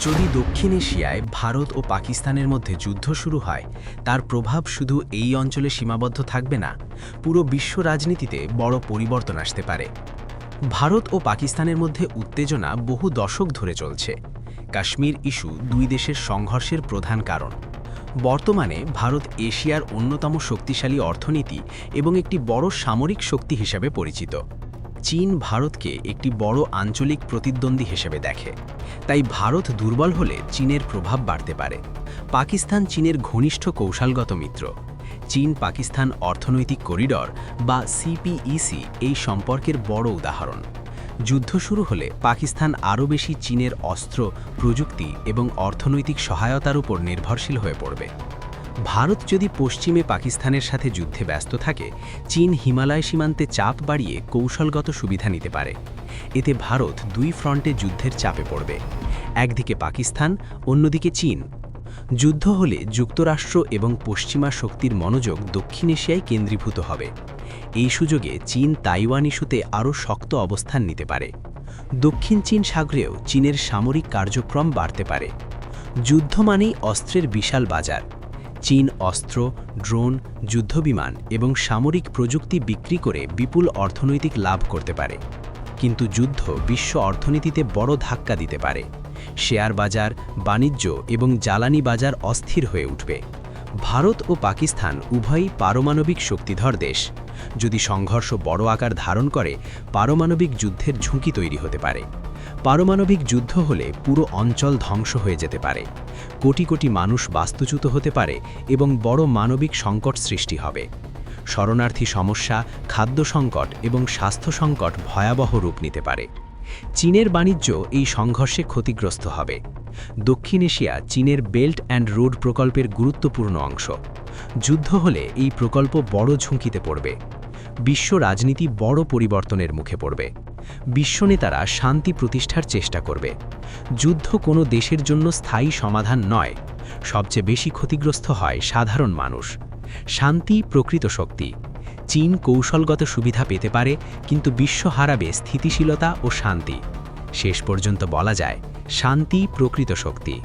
যদি দক্ষিণ এশিয়ায় ভারত ও পাকিস্তানের মধ্যে যুদ্ধ শুরু হয়, তার প্রভাব শুধু এই অঞ্চলে সীমাবদ্ধ থাকবে না, পুরো বিশ্ব রাজনীতিতে বড় পরিবর্তন আসতে পারে। ভারত ও পাকিস্তানের মধ্যে উত্তেজনা বহু দশক ধরে চলছে। কাশ্মীর ইস্যু দুই দেশের সংঘর্ষের প্রধান কারণ। বর্তমানে ভারত এশিয়ার অন্যতম শক্তিশালী অর্থনীতি এবং একটি বড় সামরিক শক্তি হিসাবে পরিচিত। চীন ভারতকে একটি বড় আঞ্চলিক প্রতিদ্বন্দ্বী হিসেবে দেখে। তাই ভারত দুর্বল হলে চীনের প্রভাব বাড়তে পারে। পাকিস্তান চীনের ঘনিষ্ঠ কৌশলগত মিত্র। চীন পাকিস্তান অর্থনৈতিক করিডর বা সিপিইসি এই সম্পর্কের বড় উদাহরণ। যুদ্ধ শুরু হলে পাকিস্তান আরও বেশি চীনের অস্ত্র, প্রযুক্তি এবং অর্থনৈতিক সহায়তার উপর নির্ভরশীল হয়ে পড়বে। ভারত যদি পশ্চিমে পাকিস্তানের সাথে যুদ্ধে ব্যস্ত থাকে, চীন হিমালয় সীমান্তে চাপ বাড়িয়ে কৌশলগত সুবিধা নিতে পারে। এতে ভারত দুই ফ্রন্টে যুদ্ধের চাপে পড়বে। একদিকে পাকিস্তান, অন্যদিকে চীন। যুদ্ধ হলে যুক্তরাষ্ট্র এবং পশ্চিমা শক্তির মনোযোগ দক্ষিণ এশিয়ায় কেন্দ্রীভূত হবে। এই সুযোগে চীন তাইওয়ান ইস্যুতে আরও শক্ত অবস্থান নিতে পারে। দক্ষিণ চীন সাগরেও চীনের সামরিক কার্যক্রম বাড়তে পারে। যুদ্ধ মানেই অস্ত্রের বিশাল বাজার। চীন অস্ত্র, ড্রোন, যুদ্ধবিমান এবং সামরিক প্রযুক্তি বিক্রি করে বিপুল অর্থনৈতিক লাভ করতে পারে। কিন্তু যুদ্ধ বিশ্ব অর্থনীতিতে বড় ধাক্কা দিতে পারে। শেয়ার বাজার, বাণিজ্য এবং জ্বালানি বাজার অস্থির হয়ে উঠবে। ভারত ও পাকিস্তান উভয়ই পারমাণবিক শক্তিধর দেশ। যদি সংঘর্ষ বড় আকার ধারণ করে, পারমাণবিক যুদ্ধের ঝুঁকি তৈরি হতে পারে। পারমাণবিক যুদ্ধ হলে পুরো অঞ্চল ধ্বংস হয়ে যেতে পারে। কোটি কোটি মানুষ বাস্তুচ্যুত হতে পারে এবং বড় মানবিক সংকট সৃষ্টি হবে। শরণার্থী সমস্যা, খাদ্য সংকট এবং স্বাস্থ্য সংকট ভয়াবহ রূপ নিতে পারে। চীনের বাণিজ্য এই সংঘর্ষে ক্ষতিগ্রস্ত হবে। দক্ষিণ এশিয়া চীনের বেল্ট অ্যান্ড রোড প্রকল্পের গুরুত্বপূর্ণ অংশ। যুদ্ধ হলে এই প্রকল্প বড় ঝুঁকিতে পড়বে। বিশ্ব রাজনীতি বড় পরিবর্তনের মুখে পড়বে। বিশ্বনেতারা শান্তি প্রতিষ্ঠার চেষ্টা করবে। যুদ্ধ কোনো দেশের জন্য স্থায়ী সমাধান নয়। সবচেয়ে বেশি ক্ষতিগ্রস্ত হয় সাধারণ মানুষ। শান্তি প্রকৃত শক্তি। চীন কৌশলগত সুবিধা পেতে পারে, কিন্তু বিশ্ব হারাবে স্থিতিশীলতা ও শান্তি। শেষ পর্যন্ত বলা যায় শান্তি প্রকৃত শক্তি।